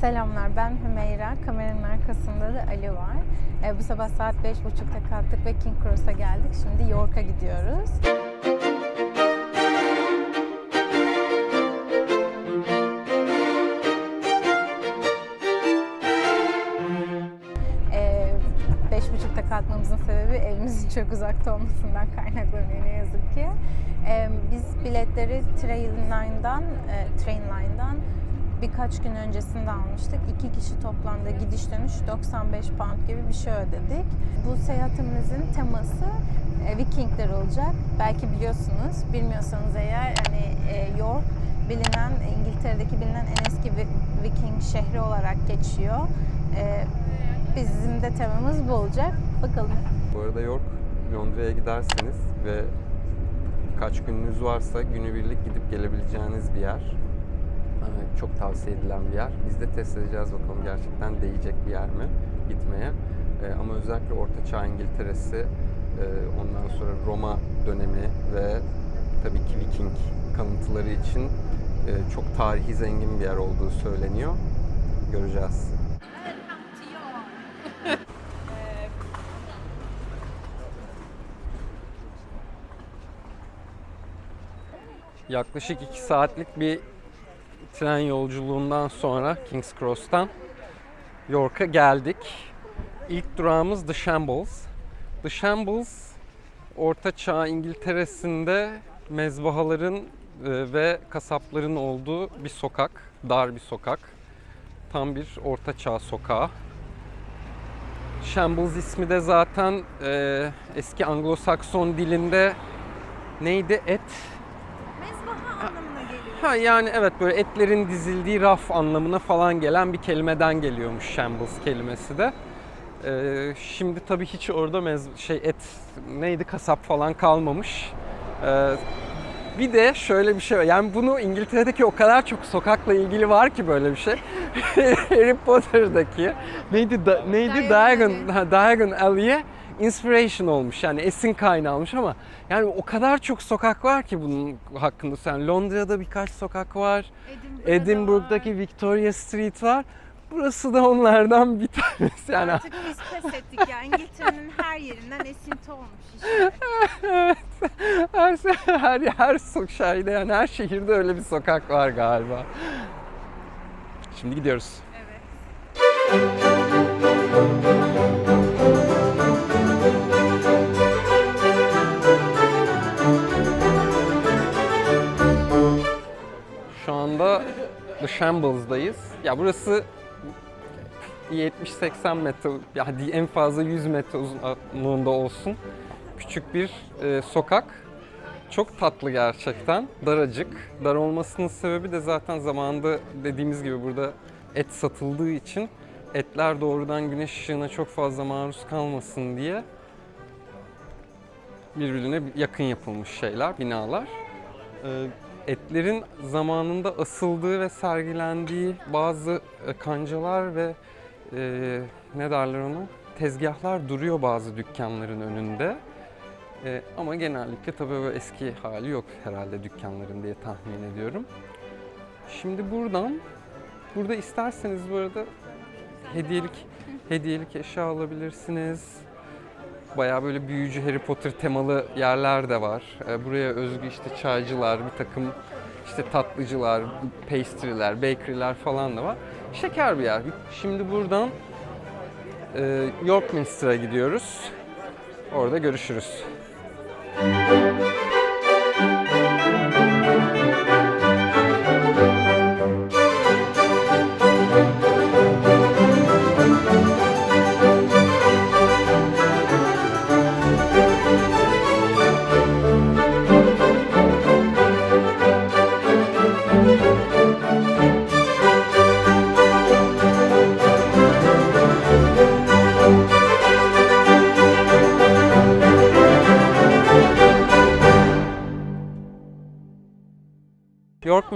Selamlar, ben Hümeyra. Kameranın arkasında da Ali var. Ee, bu sabah saat 5.30'da kalktık ve King Cross'a geldik. Şimdi York'a gidiyoruz. Ee, 5.30'da kalkmamızın sebebi evimizin çok uzakta olmasından kaynaklanıyor ne yazık ki. Ee, biz biletleri Trainline'dan, e, Trainline'dan birkaç gün öncesinde almıştık. İki kişi toplamda gidiş dönüş 95 pound gibi bir şey ödedik. Bu seyahatimizin teması e, Vikingler olacak. Belki biliyorsunuz. Bilmiyorsanız eğer hani e, York bilinen İngiltere'deki bilinen en eski vi- Viking şehri olarak geçiyor. E, bizim de temamız bu olacak. Bakalım. Bu arada York, Londra'ya giderseniz ve birkaç gününüz varsa günübirlik gidip gelebileceğiniz bir yer. Çok tavsiye edilen bir yer. Biz de test edeceğiz bakalım gerçekten değecek bir yer mi gitmeye. Ee, Ama özellikle Orta Çağ İngiltere'si, e, ondan sonra Roma dönemi ve tabii ki Viking kalıntıları için e, çok tarihi zengin bir yer olduğu söyleniyor. Göreceğiz. Yaklaşık 2 saatlik bir tren yolculuğundan sonra King's Cross'tan York'a geldik. İlk durağımız The Shambles. The Shambles Orta Çağ İngiltere'sinde mezbahaların e, ve kasapların olduğu bir sokak, dar bir sokak. Tam bir Orta Çağ sokağı. Shambles ismi de zaten e, eski Anglo-Sakson dilinde neydi? Et. Ha yani evet böyle etlerin dizildiği raf anlamına falan gelen bir kelimeden geliyormuş shambles kelimesi de. Ee, şimdi tabii hiç orada mez şey et neydi kasap falan kalmamış. Ee, bir de şöyle bir şey var. Yani bunu İngiltere'deki o kadar çok sokakla ilgili var ki böyle bir şey. Harry Potter'daki neydi da, neydi Diagon Diagon ha, Diagon Alley'e inspiration olmuş. Yani esin kaynağı olmuş ama yani o kadar çok sokak var ki bunun hakkında. Yani Londra'da birkaç sokak var. Edinburgh'da Edinburgh'daki Victoria Street var. Burası da onlardan bir tanesi. Yani Artık biz pes ettik ya. İngiltere'nin her yerinden esinti olmuş işte. evet. Her her her sok- şeyde yani her şehirde öyle bir sokak var galiba. Şimdi gidiyoruz. Evet. Şu anda The Shambles'dayız. Ya burası 70-80 metre, ya hadi en fazla 100 metre uzunluğunda olsun. Küçük bir e, sokak. Çok tatlı gerçekten. Daracık. Dar olmasının sebebi de zaten zamanında dediğimiz gibi burada et satıldığı için etler doğrudan güneş ışığına çok fazla maruz kalmasın diye birbirine yakın yapılmış şeyler, binalar. Ee, etlerin zamanında asıldığı ve sergilendiği bazı e, kancalar ve e, ne derler ona tezgahlar duruyor bazı dükkanların önünde. E, ama genellikle tabii böyle eski hali yok herhalde dükkanların diye tahmin ediyorum. Şimdi buradan, burada isterseniz bu arada hediyelik hediyelik eşya alabilirsiniz. Bayağı böyle büyücü Harry Potter temalı yerler de var. Ee, Buraya özgü işte çaycılar, bir takım işte tatlıcılar, pastry'ler, bakery'ler falan da var. Şeker bir yer. Şimdi buradan e, York Minster'a gidiyoruz. Orada görüşürüz. York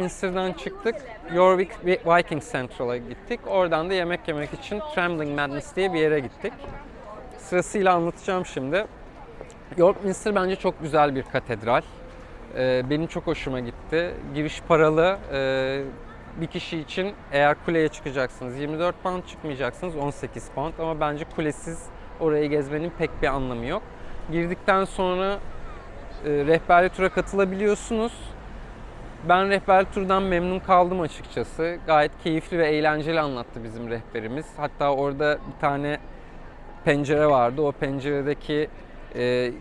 Minster'dan çıktık. York Viking Central'a gittik. Oradan da yemek yemek için Trembling Madness diye bir yere gittik. Sırasıyla anlatacağım şimdi. York Minster bence çok güzel bir katedral. Ee, benim çok hoşuma gitti. Giriş paralı. Ee, bir kişi için eğer kuleye çıkacaksınız 24 pound çıkmayacaksınız 18 pound ama bence kulesiz orayı gezmenin pek bir anlamı yok. Girdikten sonra e, rehberli tura katılabiliyorsunuz. Ben rehberli turdan memnun kaldım açıkçası. Gayet keyifli ve eğlenceli anlattı bizim rehberimiz. Hatta orada bir tane pencere vardı. O penceredeki e,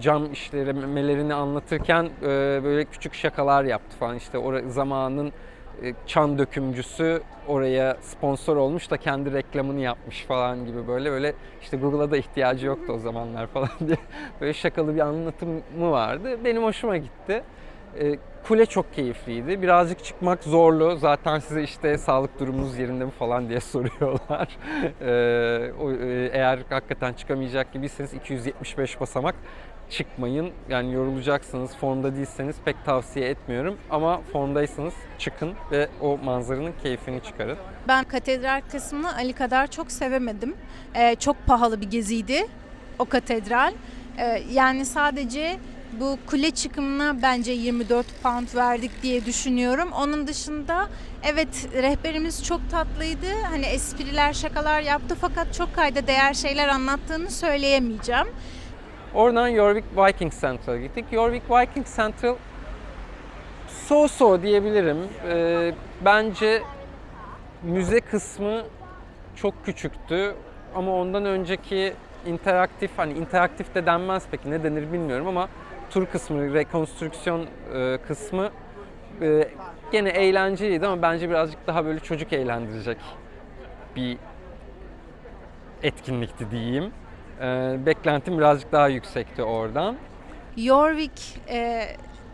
cam işlemelerini anlatırken e, böyle küçük şakalar yaptı falan. İşte or- zamanın e, çan dökümcüsü oraya sponsor olmuş da kendi reklamını yapmış falan gibi böyle böyle işte Google'a da ihtiyacı yoktu o zamanlar falan diye böyle şakalı bir anlatımı vardı. Benim hoşuma gitti. E, Kule çok keyifliydi. Birazcık çıkmak zorlu. Zaten size işte sağlık durumunuz yerinde mi falan diye soruyorlar. E, o, e, eğer hakikaten çıkamayacak gibiyseniz 275 basamak çıkmayın. Yani yorulacaksınız. Formda değilseniz pek tavsiye etmiyorum. Ama formdaysanız çıkın ve o manzaranın keyfini çıkarın. Ben katedral kısmını Ali kadar çok sevemedim. Ee, çok pahalı bir geziydi o katedral. Ee, yani sadece bu kule çıkımına bence 24 pound verdik diye düşünüyorum. Onun dışında evet rehberimiz çok tatlıydı. Hani espriler, şakalar yaptı fakat çok kayda değer şeyler anlattığını söyleyemeyeceğim. Oradan Jorvik Viking Central'a gittik. Jorvik Viking Central so so diyebilirim. Ee, bence müze kısmı çok küçüktü ama ondan önceki interaktif hani interaktif de denmez peki ne denir bilmiyorum ama tur kısmı, rekonstrüksiyon e, kısmı e, gene eğlenceliydi ama bence birazcık daha böyle çocuk eğlendirecek bir etkinlikti diyeyim. Ee, beklentim birazcık daha yüksekti oradan. Jorvik e,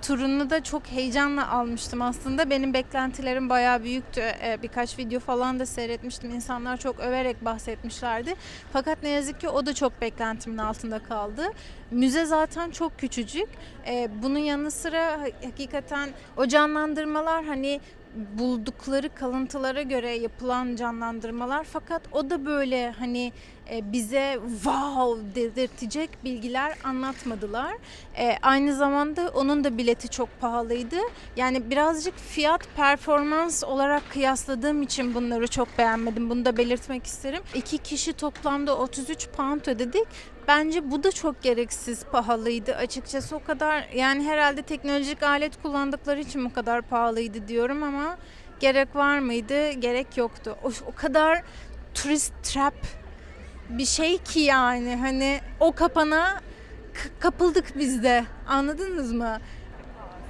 turunu da çok heyecanla almıştım aslında. Benim beklentilerim bayağı büyüktü. E, birkaç video falan da seyretmiştim. İnsanlar çok överek bahsetmişlerdi. Fakat ne yazık ki o da çok beklentimin altında kaldı. Müze zaten çok küçücük. E, bunun yanı sıra ha- hakikaten o canlandırmalar hani buldukları kalıntılara göre yapılan canlandırmalar fakat o da böyle hani e, bize wow dedirtecek bilgiler anlatmadılar. E, aynı zamanda onun da bileti çok pahalıydı. Yani birazcık fiyat performans olarak kıyasladığım için bunları çok beğenmedim. Bunu da belirtmek isterim. İki kişi toplamda 33 pound ödedik. Bence bu da çok gereksiz pahalıydı açıkçası o kadar yani herhalde teknolojik alet kullandıkları için bu kadar pahalıydı diyorum ama gerek var mıydı? Gerek yoktu. O, o kadar turist trap bir şey ki yani hani o kapana kapıldık biz de anladınız mı?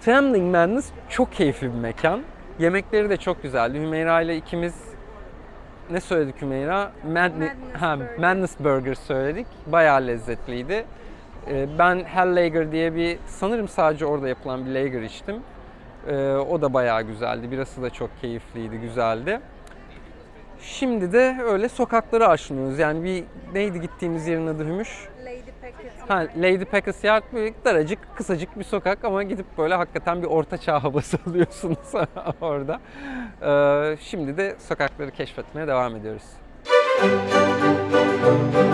Trembling Madness çok keyifli bir mekan. Yemekleri de çok güzeldi. Hümeyra ile ikimiz ne söyledik Hümeyra? Madness, Madness ha, Burger. Madness Burger söyledik. Bayağı lezzetliydi. Ee, Ben Hell Lager diye bir sanırım sadece orada yapılan bir lager içtim. Ee, O da bayağı güzeldi. Birası da çok keyifliydi, güzeldi. Şimdi de öyle sokakları aşınıyoruz. Yani bir neydi gittiğimiz yerin adı Hümüş? Lady Packet. Ha, Lady Packers Yard böyle daracık, kısacık bir sokak ama gidip böyle hakikaten bir orta çağ havası alıyorsunuz orada. Ee, şimdi de sokakları keşfetmeye devam ediyoruz. Şu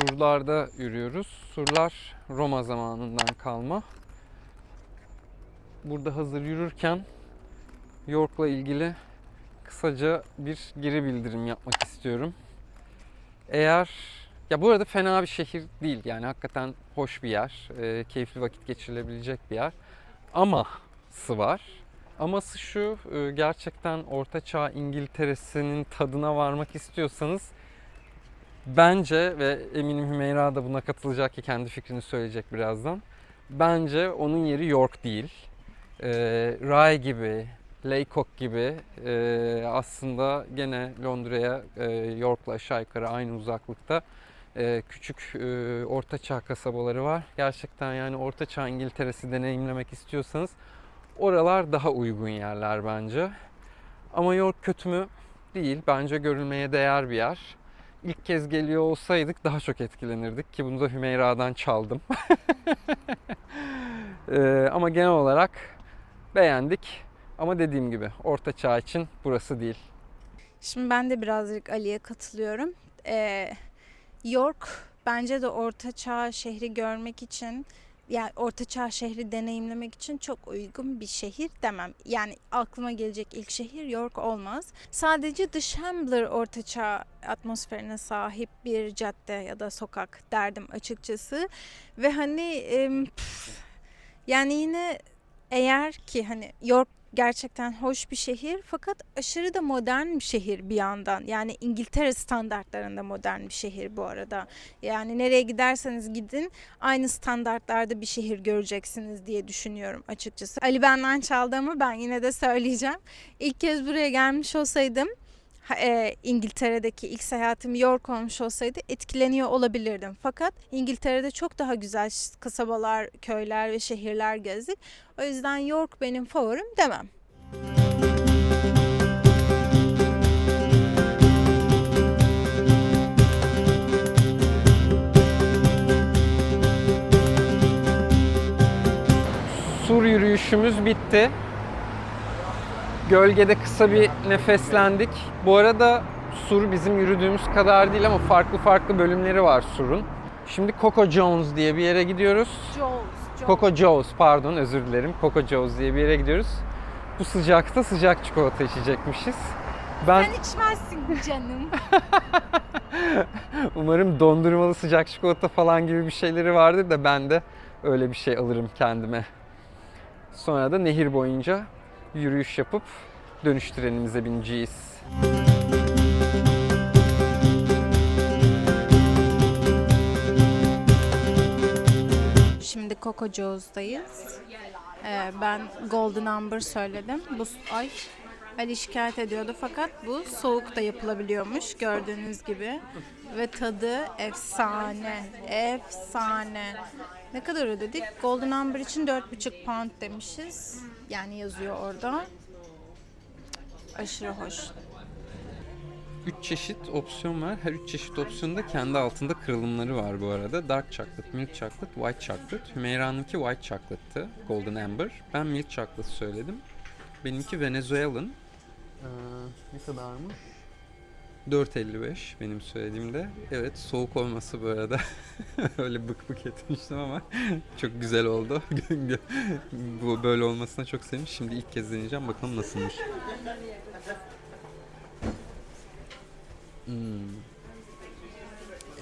surlarda yürüyoruz. Surlar Roma zamanından kalma. Burada hazır yürürken York'la ilgili kısaca bir geri bildirim yapmak istiyorum. Eğer ya bu arada fena bir şehir değil yani hakikaten hoş bir yer, e, keyifli vakit geçirilebilecek bir yer. Aması var. Aması şu, e, gerçekten Ortaçağ İngiltere'sinin tadına varmak istiyorsanız Bence ve eminim Hümeyra da buna katılacak ki kendi fikrini söyleyecek birazdan. Bence onun yeri York değil. Ee, Rye gibi, Laycock gibi e, aslında gene Londra'ya e, York'la aşağı yukarı aynı uzaklıkta e, küçük e, ortaçağ kasabaları var. Gerçekten yani ortaçağ İngiltere'si deneyimlemek istiyorsanız oralar daha uygun yerler bence. Ama York kötü mü? Değil. Bence görülmeye değer bir yer ilk kez geliyor olsaydık daha çok etkilenirdik ki bunu da Hümeyra'dan çaldım. Ee, ama genel olarak beğendik. Ama dediğim gibi orta çağ için burası değil. Şimdi ben de birazcık Ali'ye katılıyorum. Ee, York bence de Orta Çağ şehri görmek için yani Orta Çağ şehri deneyimlemek için çok uygun bir şehir demem. Yani aklıma gelecek ilk şehir York olmaz. Sadece The Shambler Orta Çağ atmosferine sahip bir cadde ya da sokak derdim açıkçası. Ve hani em, pf, yani yine eğer ki hani York gerçekten hoş bir şehir fakat aşırı da modern bir şehir bir yandan. Yani İngiltere standartlarında modern bir şehir bu arada. Yani nereye giderseniz gidin aynı standartlarda bir şehir göreceksiniz diye düşünüyorum açıkçası. Ali benden çaldı ama ben yine de söyleyeceğim. İlk kez buraya gelmiş olsaydım e, İngiltere'deki ilk seyahatim York olmuş olsaydı etkileniyor olabilirdim. Fakat İngiltere'de çok daha güzel kasabalar, köyler ve şehirler gezdik. O yüzden York benim favorim demem. Sur yürüyüşümüz bitti. Gölgede kısa bir nefeslendik. Bu arada Sur bizim yürüdüğümüz kadar değil ama farklı farklı bölümleri var Sur'un. Şimdi Coco Jones diye bir yere gidiyoruz. Jones, Coco Joe's pardon özür dilerim. Coco Joe's diye bir yere gidiyoruz. Bu sıcakta sıcak çikolata içecekmişiz. Ben Sen içmezsin canım. umarım dondurmalı sıcak çikolata falan gibi bir şeyleri vardır da ben de öyle bir şey alırım kendime. Sonra da nehir boyunca yürüyüş yapıp dönüş trenimize bineceğiz. Şimdi Coco Joe's'dayız. Ee, ben Golden Amber söyledim. Bu ay Ali şikayet ediyordu fakat bu soğuk da yapılabiliyormuş gördüğünüz gibi. Ve tadı efsane. Efsane. Ne kadar ödedik? Golden Amber için 4,5 pound demişiz. Yani yazıyor orada. Aşırı hoş. 3 çeşit opsiyon var. Her 3 çeşit opsiyonun da kendi altında kırılımları var bu arada. Dark chocolate, milk chocolate, white chocolate. Hümeyra'nınki white chocolate'tı. Golden Amber. Ben milk chocolate söyledim. Benimki Venezuelan. Ee, ne kadarmış? 4.55 benim söylediğimde. Evet soğuk olması bu arada. Öyle bık bık etmiştim ama çok güzel oldu. bu böyle olmasına çok sevindim. Şimdi ilk kez deneyeceğim. Bakalım nasılmış. Hmm.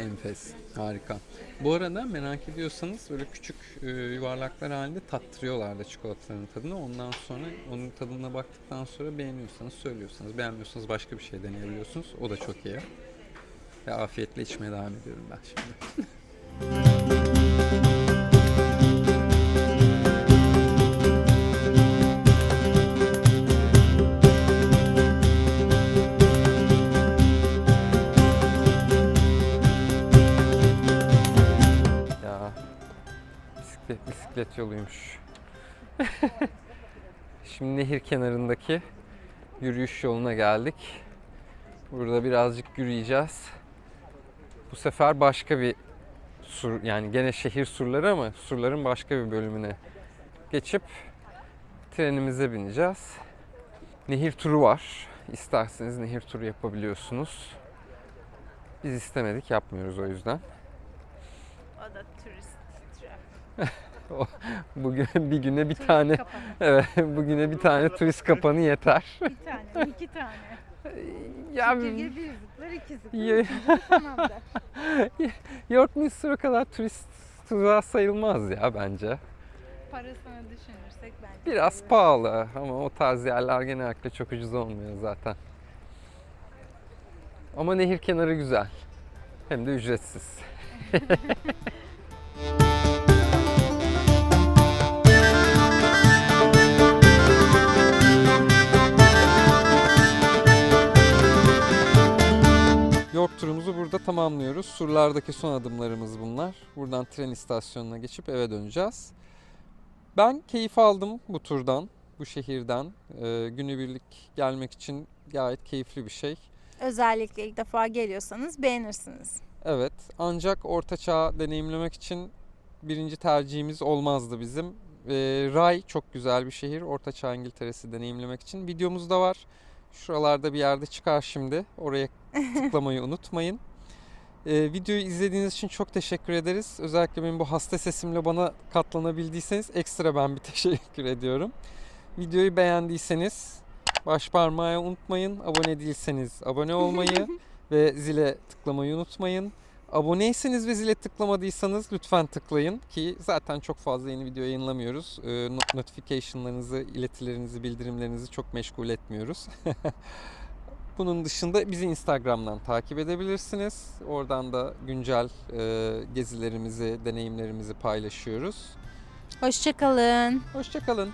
Enfes. Harika. Bu arada merak ediyorsanız böyle küçük e, yuvarlaklar halinde tattırıyorlar da çikolataların tadını. Ondan sonra onun tadına baktıktan sonra beğeniyorsanız söylüyorsanız, beğenmiyorsanız başka bir şey deneyebiliyorsunuz. O da çok iyi. Ve afiyetle içmeye devam ediyorum ben şimdi. bisiklet yoluymuş. Şimdi nehir kenarındaki yürüyüş yoluna geldik. Burada birazcık yürüyeceğiz. Bu sefer başka bir sur yani gene şehir surları ama surların başka bir bölümüne geçip trenimize bineceğiz. Nehir turu var. İsterseniz nehir turu yapabiliyorsunuz. Biz istemedik, yapmıyoruz o yüzden. O da turist Bugün bir güne bir tane evet bugüne bir tane turist kapanı yeter. Bir tane, iki tane. ya bir zıplar, iki Ya- tamamdır. York Minster kadar turist tuzağı sayılmaz ya bence. Parasını düşünürsek bence. Biraz pahalı ama o tarz yerler genellikle çok ucuz olmuyor zaten. Ama nehir kenarı güzel. Hem de ücretsiz. York turumuzu burada tamamlıyoruz. Surlardaki son adımlarımız bunlar. Buradan tren istasyonuna geçip eve döneceğiz. Ben keyif aldım bu turdan, bu şehirden. Ee, günübirlik gelmek için gayet keyifli bir şey. Özellikle ilk defa geliyorsanız beğenirsiniz. Evet, ancak orta çağ deneyimlemek için birinci tercihimiz olmazdı bizim. Ee, Ray çok güzel bir şehir. Ortaçağ İngiltere'si deneyimlemek için. Videomuz da var. Şuralarda bir yerde çıkar şimdi. Oraya tıklamayı unutmayın. Ee, videoyu izlediğiniz için çok teşekkür ederiz. Özellikle benim bu hasta sesimle bana katlanabildiyseniz ekstra ben bir teşekkür ediyorum. Videoyu beğendiyseniz baş parmağı unutmayın. Abone değilseniz abone olmayı ve zile tıklamayı unutmayın. Aboneyseniz ve zile tıklamadıysanız lütfen tıklayın ki zaten çok fazla yeni video yayınlamıyoruz. Ee, not- Notification'larınızı, iletilerinizi, bildirimlerinizi çok meşgul etmiyoruz. Bunun dışında bizi Instagram'dan takip edebilirsiniz. Oradan da güncel e, gezilerimizi, deneyimlerimizi paylaşıyoruz. Hoşçakalın. Hoşçakalın.